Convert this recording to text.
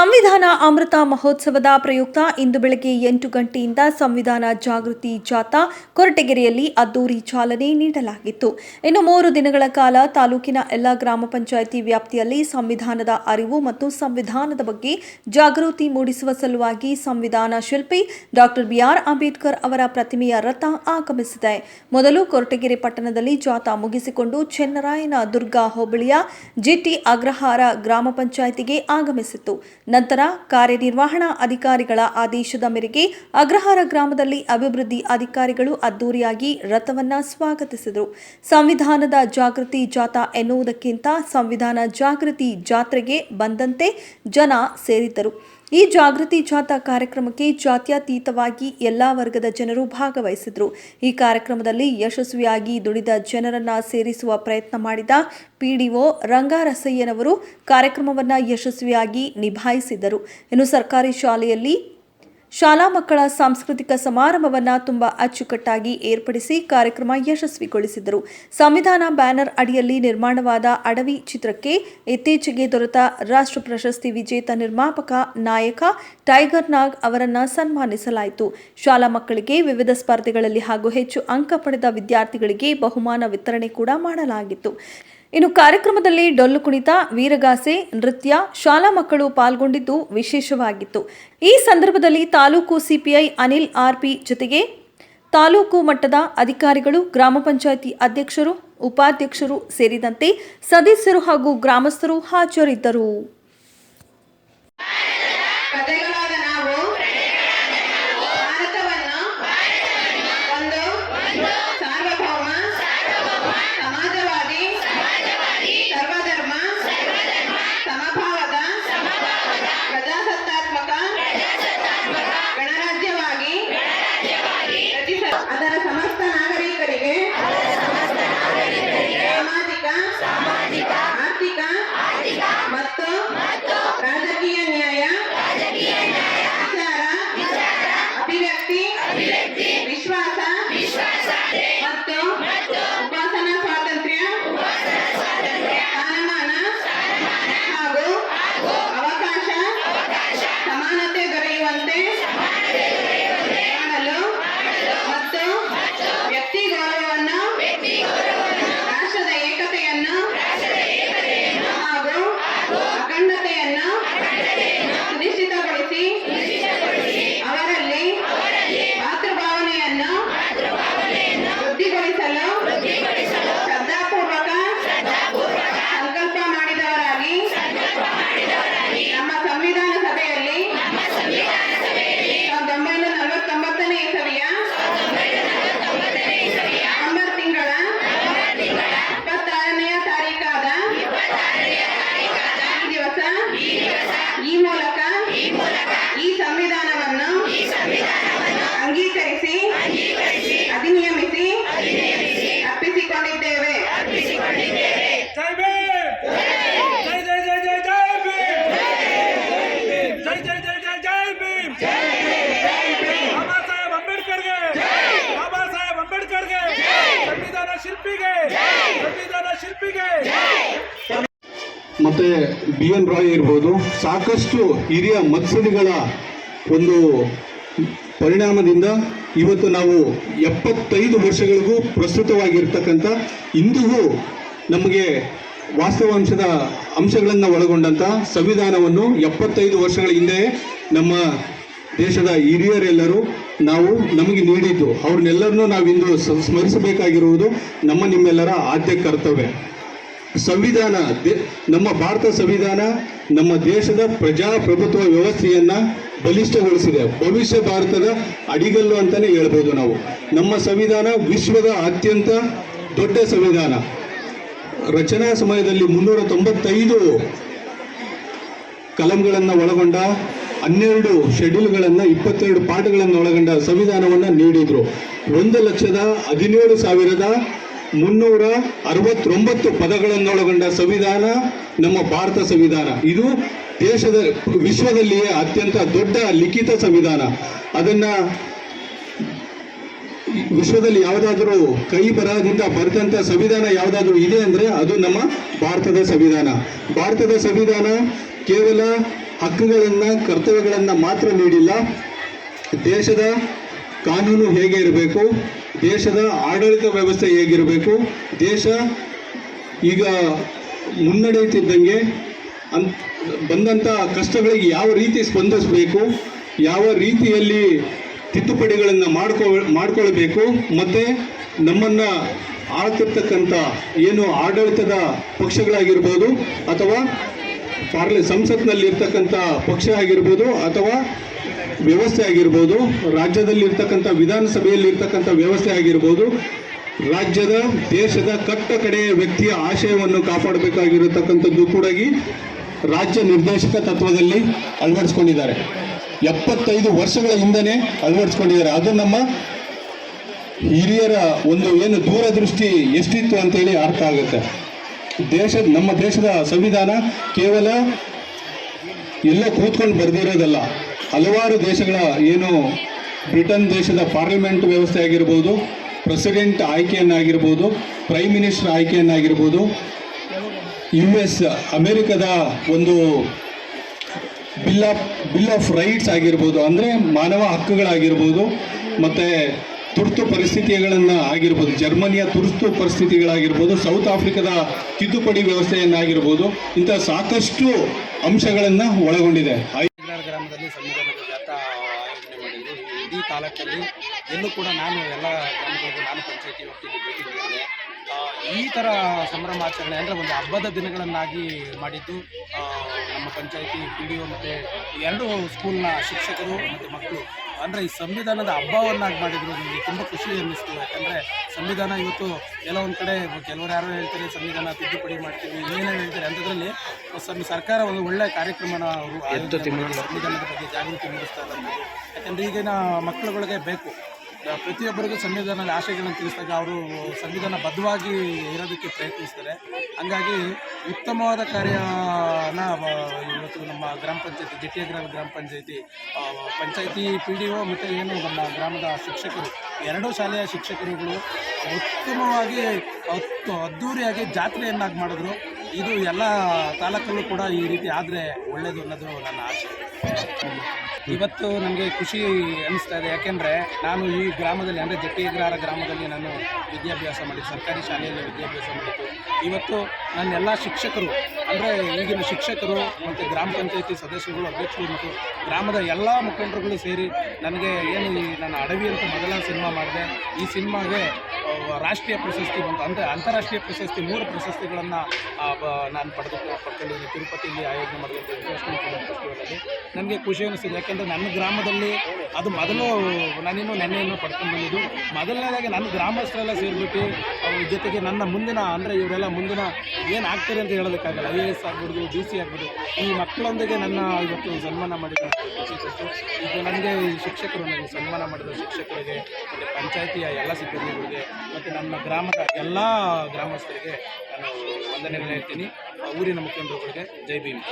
ಸಂವಿಧಾನ ಅಮೃತ ಮಹೋತ್ಸವದ ಪ್ರಯುಕ್ತ ಇಂದು ಬೆಳಗ್ಗೆ ಎಂಟು ಗಂಟೆಯಿಂದ ಸಂವಿಧಾನ ಜಾಗೃತಿ ಜಾಥಾ ಕೊರಟಗೆರೆಯಲ್ಲಿ ಅದ್ದೂರಿ ಚಾಲನೆ ನೀಡಲಾಗಿತ್ತು. ಇನ್ನು ಮೂರು ದಿನಗಳ ಕಾಲ ತಾಲೂಕಿನ ಎಲ್ಲ ಗ್ರಾಮ ಪಂಚಾಯಿತಿ ವ್ಯಾಪ್ತಿಯಲ್ಲಿ ಸಂವಿಧಾನದ ಅರಿವು ಮತ್ತು ಸಂವಿಧಾನದ ಬಗ್ಗೆ ಜಾಗೃತಿ ಮೂಡಿಸುವ ಸಲುವಾಗಿ ಸಂವಿಧಾನ ಶಿಲ್ಪಿ ಡಾಕ್ಟರ್ ಬಿಆರ್ ಅಂಬೇಡ್ಕರ್ ಅವರ ಪ್ರತಿಮೆಯ ರಥ ಆಗಮಿಸಿದೆ. ಮೊದಲು ಕೊರಟಗೆರೆ ಪಟ್ಟಣದಲ್ಲಿ ಜಾಥಾ ಮುಗಿಸಿಕೊಂಡು ಚೆನ್ನರಾಯನ ದುರ್ಗಾ ಹೋಬಳಿಯ ಜಿಟಿ ಅಗ್ರಹಾರ ಗ್ರಾಮ ಪಂಚಾಯಿತಿಗೆ ಆಗಮಿಸಿತು ನಂತರ ಕಾರ್ಯನಿರ್ವಹಣಾ ಅಧಿಕಾರಿಗಳ ಆದೇಶದ ಮೇರೆಗೆ ಅಗ್ರಹಾರ ಗ್ರಾಮದಲ್ಲಿ ಅಭಿವೃದ್ಧಿ ಅಧಿಕಾರಿಗಳು ಅದ್ದೂರಿಯಾಗಿ ರಥವನ್ನು ಸ್ವಾಗತಿಸಿದರು. ಸಂವಿಧಾನದ ಜಾಗೃತಿ ಜಾಥಾ ಎನ್ನುವುದಕ್ಕಿಂತ ಸಂವಿಧಾನ ಜಾಗೃತಿ ಜಾತ್ರೆಗೆ ಬಂದಂತೆ ಜನ ಸೇರಿದ್ದರು. ಈ ಜಾಗೃತಿ ಜಾಥಾ ಕಾರ್ಯಕ್ರಮಕ್ಕೆ ಜಾತ್ಯತೀತವಾಗಿ ಎಲ್ಲಾ ವರ್ಗದ ಜನರು ಭಾಗವಹಿಸಿದರು. ಈ ಕಾರ್ಯಕ್ರಮದಲ್ಲಿ ಯಶಸ್ವಿಯಾಗಿ ದುಡಿದ ಜನರನ್ನ ಸೇರಿಸುವ ಪ್ರಯತ್ನ ಮಾಡಿದ ಪಿಡಿಒ ರಂಗಾರಸಯ್ಯನವರು ಕಾರ್ಯಕ್ರಮವನ್ನು ಯಶಸ್ವಿಯಾಗಿ ನಿಭಾಯಿಸಿದರು. ಇನ್ನು ಸರ್ಕಾರಿ ಶಾಲೆಯಲ್ಲಿ ಶಾಲಾ ಮಕ್ಕಳ ಸಾಂಸ್ಕೃತಿಕ ಸಮಾರಂಭವನ್ನು ತುಂಬಾ ಅಚ್ಚುಕಟ್ಟಾಗಿ ಏರ್ಪಡಿಸಿ ಕಾರ್ಯಕ್ರಮ ಯಶಸ್ವಿಗೊಳಿಸಿದರು. ಸಂವಿಧಾನ ಬ್ಯಾನರ್ ಅಡಿಯಲ್ಲಿ ನಿರ್ಮಾಣವಾದ ಅಡವಿ ಚಿತ್ರಕ್ಕೆ ಇತ್ತೀಚೆಗೆ ದೊರೆತ ರಾಷ್ಟ್ರ ಪ್ರಶಸ್ತಿ ವಿಜೇತ ನಿರ್ಮಾಪಕ ನಾಯಕ ಟೈಗರ್ ನಾಗ್ ಅವರನ್ನು ಸನ್ಮಾನಿಸಲಾಯಿತು. ಶಾಲಾ ಮಕ್ಕಳಿಗೆ ವಿವಿಧ ಸ್ಪರ್ಧೆಗಳಲ್ಲಿ ಹಾಗೂ ಹೆಚ್ಚು ಅಂಕ ಪಡೆದ ವಿದ್ಯಾರ್ಥಿಗಳಿಗೆ ಬಹುಮಾನ ವಿತರಣೆ ಕೂಡ ಮಾಡಲಾಗಿತ್ತು. ಇನ್ನು ಕಾರ್ಯಕ್ರಮದಲ್ಲಿ ಡೊಳ್ಳು ಕುಣಿತ, ವೀರಗಾಸೆ, ನೃತ್ಯ, ಶಾಲಾ ಮಕ್ಕಳು ಪಾಲ್ಗೊಂಡಿದ್ದು ವಿಶೇಷವಾಗಿತ್ತು. ಈ ಸಂದರ್ಭದಲ್ಲಿ ತಾಲೂಕು ಸಿಪಿಐ ಅನಿಲ್ ಆರ್ಪಿ ಜೊತೆಗೆ ತಾಲೂಕು ಮಟ್ಟದ ಅಧಿಕಾರಿಗಳು, ಗ್ರಾಮ ಪಂಚಾಯಿತಿ ಅಧ್ಯಕ್ಷರು, ಉಪಾಧ್ಯಕ್ಷರು ಸೇರಿದಂತೆ ಸದಸ್ಯರು ಹಾಗೂ ಗ್ರಾಮಸ್ಥರು ಹಾಜರಿದ್ದರು. ವಿಶ್ವಾಸ ಮತ್ತು ಉಪಾಸನ ಸ್ವಾತಂತ್ರ್ಯ ಸ್ಥಾನಮಾನ ಹಾಗೂ ಅವಕಾಶ ಸಮಾನತೆ ದೊರೆಯುವಂತೆ ಮಾಡಲು ಮತ್ತು ವ್ಯಕ್ತಿ ಗೌರವವನ್ನು ರಾಷ್ಟ್ರದ ಏಕತೆಯನ್ನು ಹಾಗೂ ಅಖಂಡತೆಯನ್ನು ಸುನಿಶ್ಚಿತಗೊಳಿಸಿ ಅವರಲ್ಲಿ ಮಾತೃಭಾವನೆಯನ್ನು ವೃದ್ಧಿಗೊಳಿಸಲು ಶ್ರದ್ಧಾಪೂರ್ವಕ ಸಂಕಲ್ಪ ಮಾಡಿದವರಾಗಿ ನಮ್ಮ ಸಂವಿಧಾನ ಸಭೆಯಲ್ಲಿ ಸಾವಿರದ ಒಂಬೈನೂರ ನಲವತ್ತೊಂಬತ್ತನೇ ಇಸವಿಯ ನವೆಂಬರ್ ತಿಂಗಳ ಇಪ್ಪತ್ತಾರನೆಯ ತಾರೀಕಾದ ಈ ದಿವಸ ಈ ಮೂಲಕ ಈ ಸಂವಿಧಾನವನ್ನು ಅಂಗೀಕರಿಸಿ ಅಧಿನಿಯಮಿಸಿ ಅರ್ಪಿಸಿಕೊಂಡಿದ್ದೇವೆ ಜೈ ಭೀಮ್ ಜೈ ಜೈ ಜೈ ಜೈ ಜೈ ಭೀಮ್ ಜೈ ಜೈ ಜೈ ಜೈ ಜೈ ಭೀಮ್ ಬಾಬಾ ಸಾಹೇಬ್ ಅಂಬೇಡ್ಕರ್ಗೆ ಬಾಬಾ ಸಾಹೇಬ್ ಅಂಬೇಡ್ಕರ್ಗೆ ಸಂವಿಧಾನ ಶಿಲ್ಪಿಗೆ ಸಂವಿಧಾನ ಶಿಲ್ಪಿಗೆ ಮತ್ತು ಬಿ ಎನ್ ರಾಯ್ ಇರ್ಬೋದು. ಸಾಕಷ್ಟು ಹಿರಿಯ ಮತ್ಸದಿಗಳ ಒಂದು ಪರಿಣಾಮದಿಂದ ಇವತ್ತು ನಾವು ಎಪ್ಪತ್ತೈದು ವರ್ಷಗಳಿಗೂ ಪ್ರಸ್ತುತವಾಗಿರ್ತಕ್ಕಂಥ ಇಂದಿಗೂ ನಮಗೆ ವಾಸ್ತವಾಂಶದ ಅಂಶಗಳನ್ನು ಒಳಗೊಂಡಂಥ ಸಂವಿಧಾನವನ್ನು ಎಪ್ಪತ್ತೈದು ವರ್ಷಗಳ ಹಿಂದೆ ನಮ್ಮ ದೇಶದ ಹಿರಿಯರೆಲ್ಲರೂ ನಾವು ನಮಗೆ ನೀಡಿದ್ದು. ಅವ್ರನ್ನೆಲ್ಲರನ್ನೂ ನಾವಿಂದು ಸ್ಮರಿಸಬೇಕಾಗಿರುವುದು ನಮ್ಮ ನಿಮ್ಮೆಲ್ಲರ ಆದ್ಯ ಕರ್ತವ್ಯ. ಸಂವಿಧಾನ ನಮ್ಮ ಭಾರತ ಸಂವಿಧಾನ ನಮ್ಮ ದೇಶದ ಪ್ರಜಾಪ್ರಭುತ್ವ ವ್ಯವಸ್ಥೆಯನ್ನ ಬಲಿಷ್ಠಗೊಳಿಸಿದೆ. ಭವಿಷ್ಯ ಭಾರತದ ಅಡಿಗಲ್ಲು ಅಂತಾನೆ ಹೇಳ್ಬೋದು ನಾವು. ನಮ್ಮ ಸಂವಿಧಾನ ವಿಶ್ವದ ಅತ್ಯಂತ ದೊಡ್ಡ ಸಂವಿಧಾನ. ರಚನಾ ಸಮಯದಲ್ಲಿ ಮುನ್ನೂರ ತೊಂಬತ್ತೈದು ಕಲಂಗಳನ್ನು ಒಳಗೊಂಡ, ಹನ್ನೆರಡು ಶೆಡ್ಯೂಲ್ಗಳನ್ನು, ಇಪ್ಪತ್ತೆರಡು ಪಾಠಗಳನ್ನು ಒಳಗೊಂಡ ಸಂವಿಧಾನವನ್ನು ನೀಡಿದರು. ಒಂದು ಲಕ್ಷದ ಹದಿನೇಳು ಸಾವಿರದ ಮುನ್ನೂರ ಅರವತ್ತೊಂಬತ್ತು ಪದಗಳನ್ನೊಳಗೊಂಡ ಸಂವಿಧಾನ, ನಮ್ಮ ಭಾರತ ಸಂವಿಧಾನ. ಇದು ದೇಶದ, ವಿಶ್ವದಲ್ಲಿಯೇ ಅತ್ಯಂತ ದೊಡ್ಡ ಲಿಖಿತ ಸಂವಿಧಾನ. ಅದನ್ನ ವಿಶ್ವದಲ್ಲಿ ಯಾವುದಾದ್ರೂ ಕೈ ಬರಹದಿಂದ ಬರೆದಂಥ ಸಂವಿಧಾನ ಯಾವುದಾದ್ರೂ ಇದೆ ಅಂದರೆ ಅದು ನಮ್ಮ ಭಾರತದ ಸಂವಿಧಾನ. ಭಾರತದ ಸಂವಿಧಾನ ಕೇವಲ ಹಕ್ಕುಗಳನ್ನು, ಕರ್ತವ್ಯಗಳನ್ನು ಮಾತ್ರ ನೀಡಿಲ್ಲ. ದೇಶದ ಕಾನೂನು ಹೇಗೆ ಇರಬೇಕು, ದೇಶದ ಆಡಳಿತ ವ್ಯವಸ್ಥೆ ಹೇಗಿರಬೇಕು, ದೇಶ ಈಗ ಮುನ್ನಡೆಯುತ್ತಿದ್ದಂಗೆ ಅನ್ ಬಂದಂಥ ಕಷ್ಟಗಳಿಗೆ ಯಾವ ರೀತಿ ಸ್ಪಂದಿಸಬೇಕು, ಯಾವ ರೀತಿಯಲ್ಲಿ ತಿದ್ದುಪಡಿಗಳನ್ನು ಮಾಡ್ಕೊ, ಮಾಡ್ಕೊಳ್ಬೇಕು, ಮತ್ತು ನಮ್ಮನ್ನು ಆಳ್ತಿರ್ತಕ್ಕಂಥ ಏನು ಆಡಳಿತದ ಪಕ್ಷಗಳಾಗಿರ್ಬೋದು ಅಥವಾ ಪಾರ್ಲಿ ಸಂಸತ್ನಲ್ಲಿರ್ತಕ್ಕಂಥ ಪಕ್ಷ ಆಗಿರ್ಬೋದು ಅಥವಾ ವ್ಯವಸ್ಥೆ ಆಗಿರ್ಬೋದು ರಾಜ್ಯದಲ್ಲಿ ಇರ್ತಕ್ಕಂಥ ವಿಧಾನಸಭೆಯಲ್ಲಿ ಇರ್ತಕ್ಕಂಥ ವ್ಯವಸ್ಥೆ ಆಗಿರ್ಬೋದು, ರಾಜ್ಯದ ದೇಶದ ಕಟ್ಟ ಕಡೆಯ ವ್ಯಕ್ತಿಯ ಆಶಯವನ್ನು ಕಾಪಾಡಬೇಕಾಗಿರತಕ್ಕಂಥದ್ದು ಕೂಡ ರಾಜ್ಯ ನಿರ್ದೇಶಕ ತತ್ವದಲ್ಲಿ ಅಳವಡಿಸ್ಕೊಂಡಿದ್ದಾರೆ. ಎಪ್ಪತ್ತೈದು ವರ್ಷಗಳ ಹಿಂದೆ ಅಳವಡಿಸ್ಕೊಂಡಿದ್ದಾರೆ. ಅದು ನಮ್ಮ ಹಿರಿಯರ ಒಂದು ಏನು ದೂರದೃಷ್ಟಿ ಎಷ್ಟಿತ್ತು ಅಂತೇಳಿ ಅರ್ಥ ಆಗುತ್ತೆ. ದೇಶ, ನಮ್ಮ ದೇಶದ ಸಂವಿಧಾನ ಕೇವಲ ಎಲ್ಲ ಕೂತ್ಕೊಂಡು ಬರೆದಿರೋದಲ್ಲ. ಹಲವಾರು ದೇಶಗಳ ಏನು ಬ್ರಿಟನ್ ದೇಶದ ಪಾರ್ಲಿಮೆಂಟ್ ವ್ಯವಸ್ಥೆ ಆಗಿರ್ಬೋದು, ಪ್ರೆಸಿಡೆಂಟ್ ಆಯ್ಕೆಯನ್ನಾಗಿರ್ಬೋದು, ಪ್ರೈಮ್ ಮಿನಿಸ್ಟರ್ ಆಯ್ಕೆಯನ್ನಾಗಿರ್ಬೋದು ಯು ಎಸ್ ಅಮೆರಿಕದ ಒಂದು bill of bill of rights ಆಗಿರ್ಬೋದು, ಅಂದರೆ ಮಾನವ ಹಕ್ಕುಗಳಾಗಿರ್ಬೋದು, ಮತ್ತು ತುರ್ತು ಪರಿಸ್ಥಿತಿಗಳನ್ನು ಆಗಿರ್ಬೋದು, ಜರ್ಮನಿಯ ತುರ್ತು ಪರಿಸ್ಥಿತಿಗಳಾಗಿರ್ಬೋದು, ಸೌತ್ ಆಫ್ರಿಕಾದ ತಿದ್ದುಪಡಿ ವ್ಯವಸ್ಥೆಯನ್ನಾಗಿರ್ಬೋದು, ಇಂಥ ಸಾಕಷ್ಟು ಅಂಶಗಳನ್ನು ಒಳಗೊಂಡಿದೆ ಹೈದರಾಬಾದ್ ಗ್ರಾಮದಲ್ಲಿ ಸಂವಿಧಾನದ ಜಾಥಾ ಆಯೋಜನೆ ಮಾಡಿದ್ರು ಇಡೀ ತಾಲೂಕಲ್ಲಿ ಎಲ್ಲೂ ಕೂಡ ನಾನು ಎಲ್ಲ ಗ್ರಾಮಗಳಿಗೂ ನಾನು ಪಂಚಾಯತಿ ವ್ಯಾಪ್ತಿಗೆ ಭೇಟಿ ನೀಡಿದೆ. ಈ ಥರ ಸಂಭ್ರಮಾಚರಣೆ ಅಂದರೆ ಒಂದು ಹಬ್ಬದ ದಿನಗಳನ್ನಾಗಿ ಮಾಡಿದ್ದು ನಮ್ಮ ಪಂಚಾಯಿತಿ ಪಿ ಡಿ ಒ ಮತ್ತು ಎರಡು ಸ್ಕೂಲ್ನ ಶಿಕ್ಷಕರು ಮತ್ತು ಮಕ್ಕಳು. ಅಂದರೆ ಈ ಸಂವಿಧಾನದ ಹಬ್ಬವನ್ನಾಗಿ ಮಾಡಿದ್ರು ನನಗೆ ತುಂಬ ಖುಷಿ ಅನ್ನಿಸ್ತು. ಯಾಕಂದರೆ ಸಂವಿಧಾನ ಇವತ್ತು ಎಲ್ಲೋ ಒಂದು ಕಡೆ ಕೆಲವರು ಯಾರೋ ಹೇಳ್ತಾರೆ ಸಂವಿಧಾನ ತಿದ್ದುಪಡಿ ಮಾಡ್ತೀವಿ ಏನೇನು ಹೇಳ್ತಾರೆ ಅಂಥದ್ರಲ್ಲಿ ಸರ್ಕಾರ ಒಂದು ಒಳ್ಳೆಯ ಕಾರ್ಯಕ್ರಮನ ಅವರು ಸಂವಿಧಾನದ ಬಗ್ಗೆ ಜಾಗೃತಿ ಮೂಡಿಸ್ತಾ ಇದ್ದಾರೆ ಯಾಕಂದರೆ ಈಗಿನ ಮಕ್ಕಳುಗಳಿಗೆ ಬೇಕು. ಪ್ರತಿಯೊಬ್ಬರಿಗೂ ಸಂವಿಧಾನದ ಆಶಯಗಳನ್ನು ತಿಳಿಸಿದಾಗ ಅವರು ಸಂವಿಧಾನ ಬದ್ಧವಾಗಿ ಇರೋದಕ್ಕೆ ಪ್ರಯತ್ನಿಸ್ತಾರೆ. ಹಂಗಾಗಿ ಉತ್ತಮವಾದ ಕಾರ್ಯನ ಇವತ್ತು ನಮ್ಮ ಗ್ರಾಮ ಪಂಚಾಯತಿ ಜಿಟ್ಟಿಯ ಗ್ರಾಮ ಗ್ರಾಮ ಪಂಚಾಯತಿ ಪಂಚಾಯತಿ ಪಿ ಡಿ ಒ ಮತ್ತು ಏನು ನಮ್ಮ ಗ್ರಾಮದ ಶಿಕ್ಷಕರು, ಎರಡೂ ಶಾಲೆಯ ಶಿಕ್ಷಕರುಗಳು ಉತ್ತಮವಾಗಿ ಅತ್ತು ಅದ್ಧೂರಿಯಾಗಿ ಜಾತ್ರೆಯನ್ನಾಗಿ ಮಾಡಿದ್ರು. ಇದು ಎಲ್ಲ ತಾಲೂಕಲ್ಲೂ ಕೂಡ ಈ ರೀತಿ ಆದರೆ ಒಳ್ಳೆಯದು ಅನ್ನೋದು ನನ್ನ ಆಶೆ. ಇವತ್ತು ನನಗೆ ಖುಷಿ ಅನ್ನಿಸ್ತಾ ಇದೆ. ಯಾಕೆಂದರೆ ನಾನು ಈ ಗ್ರಾಮದಲ್ಲಿ, ಅಂದರೆ ಜಟ್ಟಿಗ್ರಹಾರ ಗ್ರಾಮದಲ್ಲಿ ನಾನು ವಿದ್ಯಾಭ್ಯಾಸ ಮಾಡಿದ್ದು, ಸರ್ಕಾರಿ ಶಾಲೆಯಲ್ಲಿ ವಿದ್ಯಾಭ್ಯಾಸ ಮಾಡಿದ್ದು. ಇವತ್ತು ನನ್ನ ಎಲ್ಲ ಶಿಕ್ಷಕರು, ಅಂದರೆ ಈಗಿನ ಶಿಕ್ಷಕರು ಮತ್ತು ಗ್ರಾಮ ಪಂಚಾಯತಿ ಸದಸ್ಯರುಗಳು ಅಧ್ಯಕ್ಷರು ಮತ್ತು ಗ್ರಾಮದ ಎಲ್ಲ ಮುಖಂಡರುಗಳು ಸೇರಿ ನನಗೆ ಏನು ಈ ನನ್ನ ಅಡವಿ ಅಂತ ಮೊದಲ ಸಿನಿಮಾ ಮಾಡಿದೆ. ಈ ಸಿನಿಮಾಗೆ ರಾಷ್ಟ್ರೀಯ ಪ್ರಶಸ್ತಿ ಬಂತು. ಅಂದರೆ ಅಂತಾರಾಷ್ಟ್ರೀಯ ಪ್ರಶಸ್ತಿ, ಮೂರು ಪ್ರಶಸ್ತಿಗಳನ್ನು ನಾನು ಪಡೆದು ಪಡ್ಕೊಂಡಿದ್ದೀನಿ ತಿರುಪತಿಯಲ್ಲಿ ಆಯೋಜನೆ ಮಾಡಿದಂಥ ಇಂಟರ್ನ್ಯಾಷನಲ್ ಫೆಸ್ಟಿವಲಲ್ಲಿ ನನಗೆ ಖುಷಿ ಅನಿಸ್ತಿದೆ ಯಾಕೆಂದರೆ ನನ್ನ ಗ್ರಾಮದಲ್ಲಿ ಅದು ಮೊದಲು ನಾನೇನು ನೆನ್ನೆಯನ್ನು ಪಡ್ಕೊಂಡು ಬಂದಿದ್ದು. ಮೊದಲನೇದಾಗಿ ನನ್ನ ಗ್ರಾಮಸ್ಥರೆಲ್ಲ ಸೇರಿಬಿಟ್ಟು ಅವ್ರ ಜೊತೆಗೆ ನನ್ನ ಮುಂದಿನ, ಅಂದರೆ ಇವರೆಲ್ಲ ಮುಂದಿನ ಏನು ಆಗ್ತಾರೆ ಅಂತ ಹೇಳೋದಕ್ಕಾಗಲ್ಲ. ಐ ಎ ಎಸ್ ಆಗ್ಬೋದು ಡಿ ಸಿ ಆಗ್ಬೋದು. ಈ ಮಕ್ಕಳೊಂದಿಗೆ ನನ್ನ ಇವತ್ತು ಸನ್ಮಾನ ಮಾಡಿದ ಈಗ ನನಗೆ ಈ ಶಿಕ್ಷಕರು ನನಗೆ ಸನ್ಮಾನ ಮಾಡಿದ ಶಿಕ್ಷಕರಿಗೆ, ಮತ್ತು ಪಂಚಾಯತಿಯ ಎಲ್ಲ ಸಿಬ್ಬಂದಿಗಳಿಗೆ ಮತ್ತು ನಮ್ಮ ಗ್ರಾಮದ ಎಲ್ಲ ಗ್ರಾಮಸ್ಥರಿಗೆ ನಾನು ವಂದನೆಗಳನ್ನ ಹೇಳ್ತೀನಿ. ಊರಿನ ಮುಖ್ಯಮಂತ್ರಿಗಳಿಗೆ ಜೈ ಭೀಮ್.